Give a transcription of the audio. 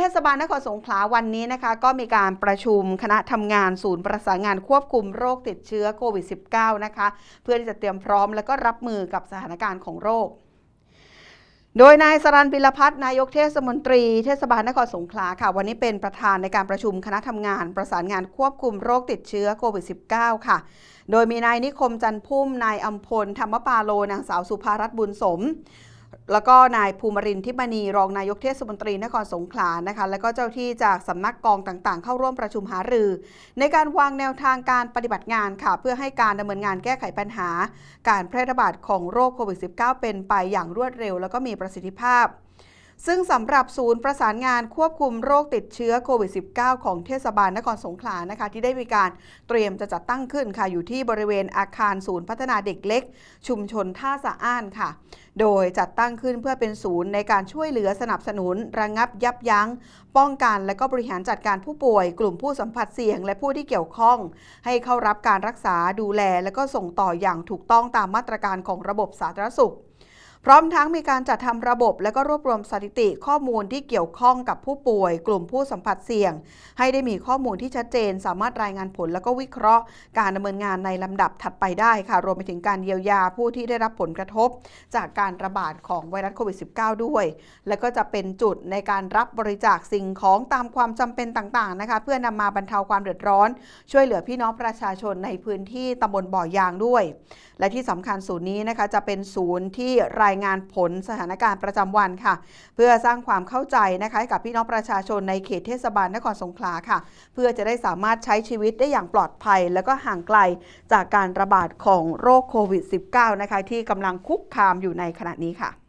เทศบาลนครสงขลาวันนี้นะคะก็มีการประชุมคณะทำงานศูนย์ประสานงานควบคุมโรคติดเชื้อโควิด -19 นะคะเพื่อที่จะเตรียมพร้อมและก็รับมือกับสถานการณ์ของโรค โดยนายสรันปิลพัฒน์นายกเทศมนตรีเทศบาลนครสงขลาค่ะ วันนี้เป็นประธานในการประชุมคณะทำงาน ประสานงานควบคุมโรคติดเชื้อโควิด -19 ค่ะโดยมีนายนิคมจันพุ่มนายอัมพลธรรมปาโลนางสาวสุภารัตน์บุญสม แล้วก็นายภูมิรินทิมณีรองนายกเทศมนตรีนครสงขลานะคะ แล้วก็เจ้าที่จากสำนักกองต่างๆ เข้าร่วมประชุมหารือ ในการวางแนวทางการปฏิบัติงานค่ะ เพื่อให้การดำเนินงานแก้ไขปัญหา การแพร่ระบาดของโรคโควิด -19 เป็นไปอย่างรวดเร็ว แล้วก็มีประสิทธิภาพ ซึ่งสำหรับศูนย์ประสานงานควบคุมโรคติดเชื้อโควิด -19 ของเทศบาลนครสงขลานะคะ ที่ได้มีการเตรียมจะจัดตั้งขึ้นค่ะ อยู่ที่บริเวณอาคารศูนย์พัฒนาเด็กเล็ก ชุมชนท่าสะอ้านค่ะ โดยจัดตั้งขึ้นเพื่อเป็นศูนย์ในการช่วยเหลือสนับสนุน ระงับยับยั้ง ป้องกันและก็บริหารจัดการผู้ป่วย กลุ่มผู้สัมผัสเสี่ยง และผู้ที่เกี่ยวข้อง ให้เข้ารับการรักษาดูแล และก็ส่งต่ออย่างถูกต้องตามมาตรการของระบบสาธารณสุข พร้อมทั้งมีการจัดทำระบบและก็รวบรวมสถิติข้อมูลที่เกี่ยวข้องกับผู้ป่วย กลุ่มผู้สัมผัสเสี่ยง ให้ได้มีข้อมูลที่ชัดเจน สามารถรายงานผลแล้วก็วิเคราะห์ การดำเนินงานในลำดับถัดไปได้ค่ะ รวมไปถึงการเยียวยาผู้ที่ได้รับผลกระทบ จากการระบาดของไวรัสโควิด -19 ด้วย และก็จะเป็นจุดในการรับบริจาคสิ่งของตามความจำเป็นต่างๆนะคะ เพื่อนำมาบรรเทาความเดือดร้อน ช่วยเหลือพี่น้องประชาชนในพื้นที่ตำบลบ่อยางด้วย และที่สำคัญศูนย์นี้นะคะจะเป็นศูนย์ที่รายงานผลสถานการณ์ประจำวันค่ะ เพื่อสร้างความเข้าใจนะคะกับพี่น้องประชาชนในเขตเทศบาลนครสงขลาค่ะ เพื่อจะได้สามารถใช้ชีวิตได้อย่างปลอดภัย แล้วก็ห่างไกลจากการระบาดของโรคโควิด -19 นะคะที่กำลังคุกคามอยู่ในขณะนี้ค่ะ